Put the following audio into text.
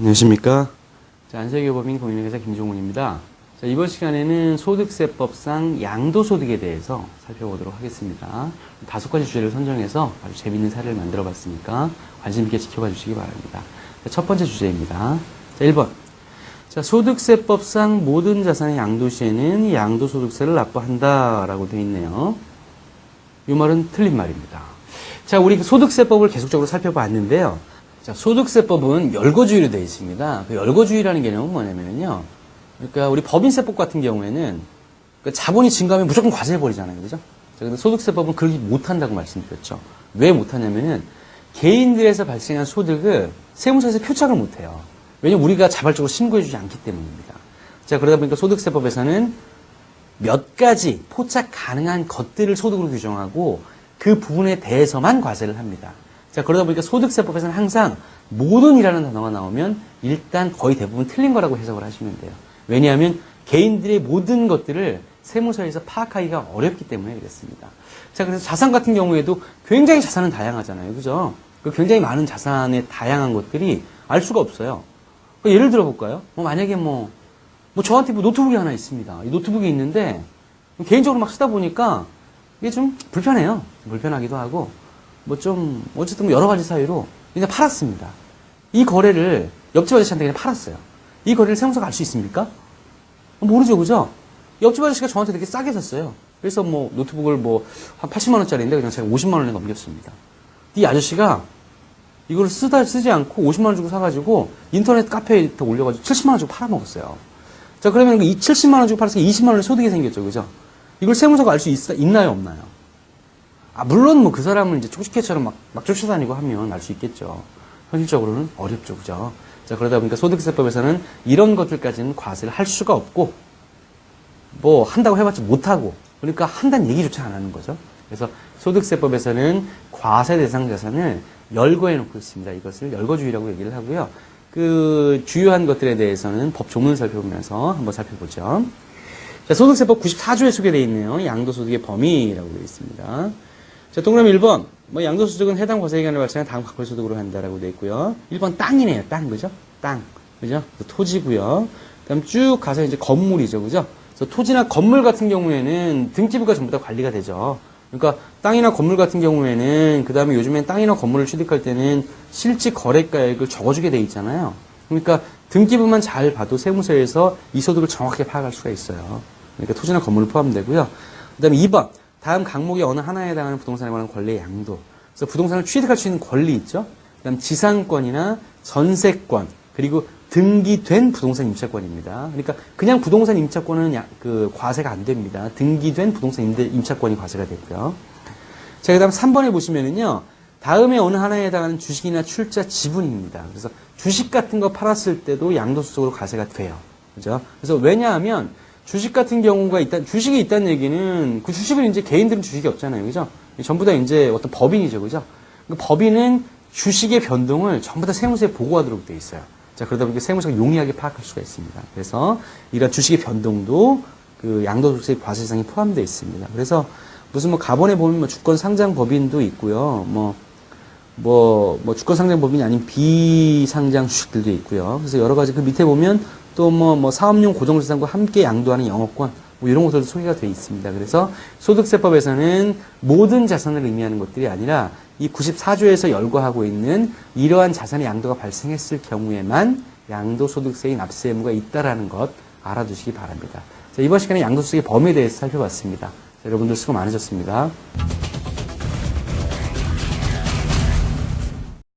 안녕하십니까. 자, 안세교법인 공인회계사 김종훈입니다. 자, 이번 시간에는 소득세법상 양도소득에 대해서 살펴보도록 하겠습니다. 다섯 가지 주제를 선정해서 아주 재밌는 사례를 만들어 봤으니까 관심 있게 지켜봐 주시기 바랍니다. 자, 첫 번째 주제입니다. 자, 1번. 자, 소득세법상 모든 자산의 양도 시에는 양도소득세를 납부한다라고 되어 있네요. 이 말은 틀린 말입니다. 자, 우리 그 소득세법을 계속적으로 살펴봤는데요. 자, 소득세법은 열거주의로 되어 있습니다. 그 열거주의라는 개념은 뭐냐면요. 그러니까 우리 법인세법 같은 경우에는 그 자본이 증가하면 무조건 과세해버리잖아요. 그죠? 자, 근데 소득세법은 그렇게 못한다고 말씀드렸죠. 왜 못하냐면은 개인들에서 발생한 소득을 세무서에서 표착을 못해요. 왜냐면 우리가 자발적으로 신고해주지 않기 때문입니다. 자, 그러다 보니까 소득세법에서는 몇 가지 포착 가능한 것들을 소득으로 규정하고 그 부분에 대해서만 과세를 합니다. 자, 그러다 보니까 소득세법에서는 항상 모든이라는 단어가 나오면 일단 거의 대부분 틀린 거라고 해석을 하시면 돼요. 왜냐하면 개인들의 모든 것들을 세무서에서 파악하기가 어렵기 때문에 그렇습니다. 자, 그래서 자산 같은 경우에도 굉장히 자산은 다양하잖아요. 그죠? 그 굉장히 많은 자산의 다양한 것들이 알 수가 없어요. 그 예를 들어 볼까요? 뭐 만약에 뭐, 뭐 저한테 뭐 노트북이 하나 있습니다. 이 노트북이 있는데 개인적으로 막 쓰다 보니까 이게 좀 불편해요. 불편하기도 하고 뭐 좀 어쨌든 뭐 여러 가지 사유로 그냥 팔았습니다. 이 거래를 옆집 아저씨한테 그냥 팔았어요. 이 거래를 세무서가 알 수 있습니까? 모르죠, 그죠? 옆집 아저씨가 저한테 되게 싸게 샀어요. 그래서 뭐 노트북을 뭐 한 80만 원짜리인데 그냥 제가 50만 원에 넘겼습니다. 이 아저씨가 이걸 쓰다 쓰지 않고 50만 원 주고 사가지고 인터넷 카페에 올려가지고 70만 원 주고 팔아먹었어요. 자 그러면 그이 70만 원 주고 팔았으니까 20만 원의 소득이 생겼죠, 그죠? 이걸 세무서가 알 수 있나요, 없나요? 아 물론 뭐 그 사람을 이제 초식회처럼 막, 막 쫓아다니고 하면 알 수 있겠죠. 현실적으로는 어렵죠, 그죠? 자 그러다 보니까 소득세법에서는 이런 것들까지는 과세를 할 수가 없고 뭐 한다고 해봤자 못하고 그러니까 한다는 얘기조차 안 하는 거죠. 그래서 소득세법에서는 과세 대상 자산을 열거해 놓고 있습니다. 이것을 열거주의라고 얘기를 하고요. 그 주요한 것들에 대해서는 법 조문을 살펴보면서 한번 살펴보죠. 자, 소득세법 94조에 소개되어 있네요. 양도소득의 범위라고 되어 있습니다. 자, 동그라미 1번. 뭐 양도소득은 해당 과세기간에 발생한 다음 각벌소득으로 한다라고 되어 있고요. 1번 땅이네요. 땅, 그죠? 땅. 그죠? 토지고요. 그다음 쭉 가서 이제 건물이죠. 그죠? 그래서 토지나 건물 같은 경우에는 등기부가 전부 다 관리가 되죠. 그러니까 땅이나 건물 같은 경우에는 그 다음에 요즘엔 땅이나 건물을 취득할 때는 실질 거래가액을 적어주게 돼 있잖아요. 그러니까 등기부만 잘 봐도 세무서에서 이 소득을 정확하게 파악할 수가 있어요. 그러니까 토지나 건물 포함되고요. 그 다음에 2번 다음 강목의 어느 하나에 해당하는 부동산에 관한 권리의 양도. 그래서 부동산을 취득할 수 있는 권리 있죠. 그 다음 지상권이나 전세권 그리고 등기된 부동산 임차권입니다. 그러니까 그냥 부동산 임차권은 야- 그 과세가 안 됩니다. 등기된 부동산 임대, 임차권이 과세가 되고요. 자, 그다음 3번에 보시면은요. 다음에 어느 하나에 해당하는 주식이나 출자 지분입니다. 그래서 주식 같은 거 팔았을 때도 양도소득으로 과세가 돼요. 그죠? 그래서 왜냐하면 주식 같은 경우가 있다, 주식이 있다는 얘기는 그 주식은 이제 개인들은 주식이 없잖아요. 그죠? 전부 다 이제 어떤 법인이죠. 그죠? 그 법인은 주식의 변동을 전부 다 세무서에 보고하도록 돼 있어요. 자, 그러다 보니까 세무서가 용이하게 파악할 수가 있습니다. 그래서 이런 주식의 변동도 그 양도소득세 과세 대상이 포함되어 있습니다. 그래서 무슨 뭐 가본에 보면 뭐 주권 상장 법인도 있고요. 뭐, 뭐, 뭐 주권 상장 법인이 아닌 비상장 주식들도 있고요. 그래서 여러 가지 그 밑에 보면 또 뭐, 뭐 사업용 고정자산과 함께 양도하는 영업권 뭐 이런 것들도 소개가 되어 있습니다. 그래서 소득세법에서는 모든 자산을 의미하는 것들이 아니라 이 94조에서 열거하고 있는 이러한 자산의 양도가 발생했을 경우에만 양도소득세의 납세 의무가 있다라는 것 알아두시기 바랍니다. 자, 이번 시간에 양도소득의 범위에 대해서 살펴봤습니다. 자, 여러분들 수고 많으셨습니다.